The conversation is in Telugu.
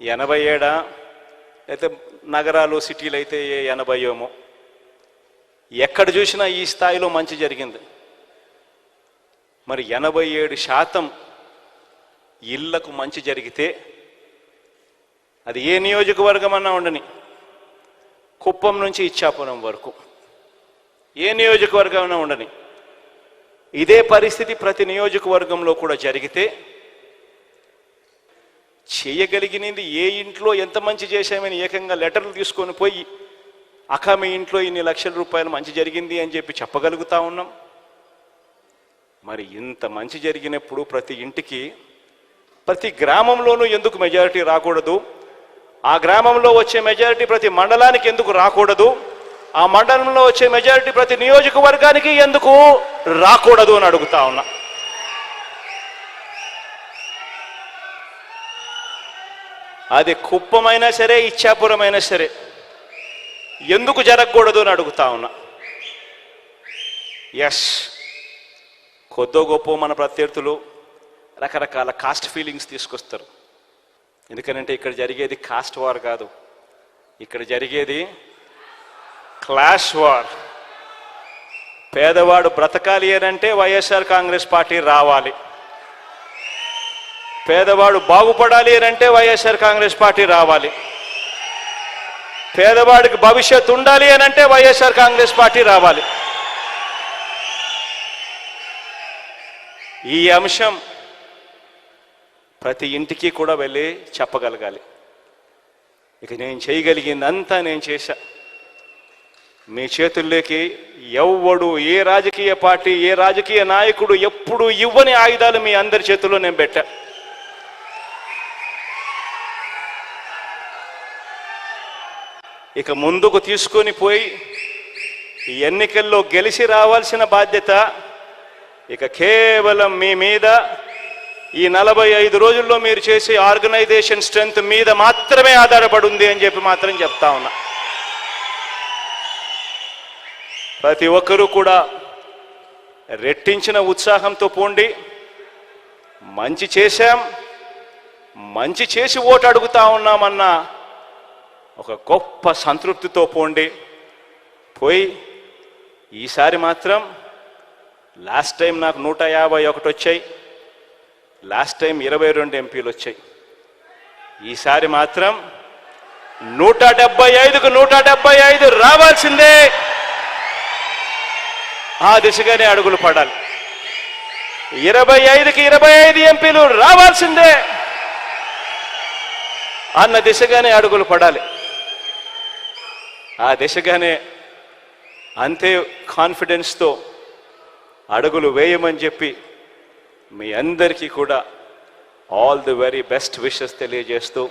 ఎనభై ఏడా అయితే నగరాలు సిటీలు అయితే ఏ ఎనభై ఏమో ఎక్కడ చూసినా ఈ స్థాయిలో మంచి జరిగింది. మరి ఎనభై ఏడు శాతం ఇళ్ళకు మంచి జరిగితే అది ఏ నియోజకవర్గం అన్నా ఉండని కుప్పం నుంచి ఇచ్చాపురం వరకు. ఏ నియోజకవర్గం అయినా ఉండని ఇదే పరిస్థితి ప్రతి నియోజకవర్గంలో కూడా జరిగితే చేయగలిగినది ఏ ఇంట్లో ఎంత మంచి చేశామని ఏకంగా లెటర్లు తీసుకొని పోయి అక్క మీ ఇంట్లో ఇన్ని లక్షల రూపాయలు మంచి జరిగింది అని చెప్పి చెప్పగలుగుతా ఉన్నాం. మరి ఇంత మంచి జరిగినప్పుడు ప్రతి ఇంటికి ప్రతి గ్రామంలోనూ ఎందుకు మెజారిటీ రాకూడదు? ఆ గ్రామంలో వచ్చే మెజారిటీ ప్రతి మండలానికి ఎందుకు రాకూడదు? ఆ మండలంలో వచ్చే మెజారిటీ ప్రతి నియోజకవర్గానికి ఎందుకు రాకూడదు అని అడుగుతా ఉన్నా. అది కుప్పమైనా సరే ఇచ్చాపురమైనా సరే. ఎందుకు జరగకూడదు అని అడుగుతా ఉన్నా. ఎస్ కొద్దో గొప్ప మన ప్రత్యర్థులు రకరకాల కాస్ట్ ఫీలింగ్స్ తీసుకొస్తారు. ఎందుకనంటే ఇక్కడ జరిగేది కాస్ట్ వార్ కాదు. ఇక్కడ జరిగేది క్లాష్ వార్ పేదవాడు బ్రతకాలి అని అంటే వైఎస్ఆర్ కాంగ్రెస్ పార్టీ రావాలి. పేదవాడు బాగుపడాలి అని అంటే వైఎస్ఆర్ కాంగ్రెస్ పార్టీ రావాలి. పేదవాడికి భవిష్యత్తు ఉండాలి అని అంటే వైఎస్ఆర్ కాంగ్రెస్ పార్టీ రావాలి. ఈ అంశం ప్రతి ఇంటికి కూడా వెళ్ళి చెప్పగలగాలి. ఇక నేను చేయగలిగిందంతా నేను చేశా. మీ చేతుల్లోకి ఎవ్వడు ఏ రాజకీయ పార్టీ ఏ రాజకీయ నాయకుడు ఎప్పుడు ఇవ్వని ఆయుధాలు మీ అందరి చేతుల్లో నేను పెట్టా. ఇక ముందుకు తీసుకొని పోయి ఈ ఎన్నికల్లో గెలిచి రావాల్సిన బాధ్యత ఇక కేవలం మీ మీద. ఈ నలభై ఐదు రోజుల్లో మీరు చేసే ఆర్గనైజేషన్ స్ట్రెంగ్త్ మీద మాత్రమే ఆధారపడి ఉంది అని చెప్పి మాత్రం చెప్తా ఉన్నా. ప్రతి ఒక్కరూ కూడా రెట్టించిన ఉత్సాహంతో పోండి. మంచి చేశాం. మంచి చేసి ఓటు అడుగుతా ఉన్నామన్నా ఒక గొప్ప సంతృప్తితో పోండి. పోయి ఈసారి మాత్రం లాస్ట్ టైం నాకు నూట యాభై ఒకటి వచ్చాయి. లాస్ట్ టైం ఇరవై రెండు ఎంపీలు వచ్చాయి. ఈసారి మాత్రం నూట డెబ్బై ఐదుకు నూట డెబ్బై ఐదు రావాల్సిందే. ఆ దిశగానే అడుగులు పడాలి. ఇరవై ఐదుకి ఇరవై ఐదు ఎంపీలు రావాల్సిందే. అన్న దిశగానే అడుగులు పడాలి. ఆ దిశగానే అంతే కాన్ఫిడెన్స్తో అడుగులు వేయమని చెప్పి మీ అందరికీ కూడా all the very best wishes తెలియజేస్తూ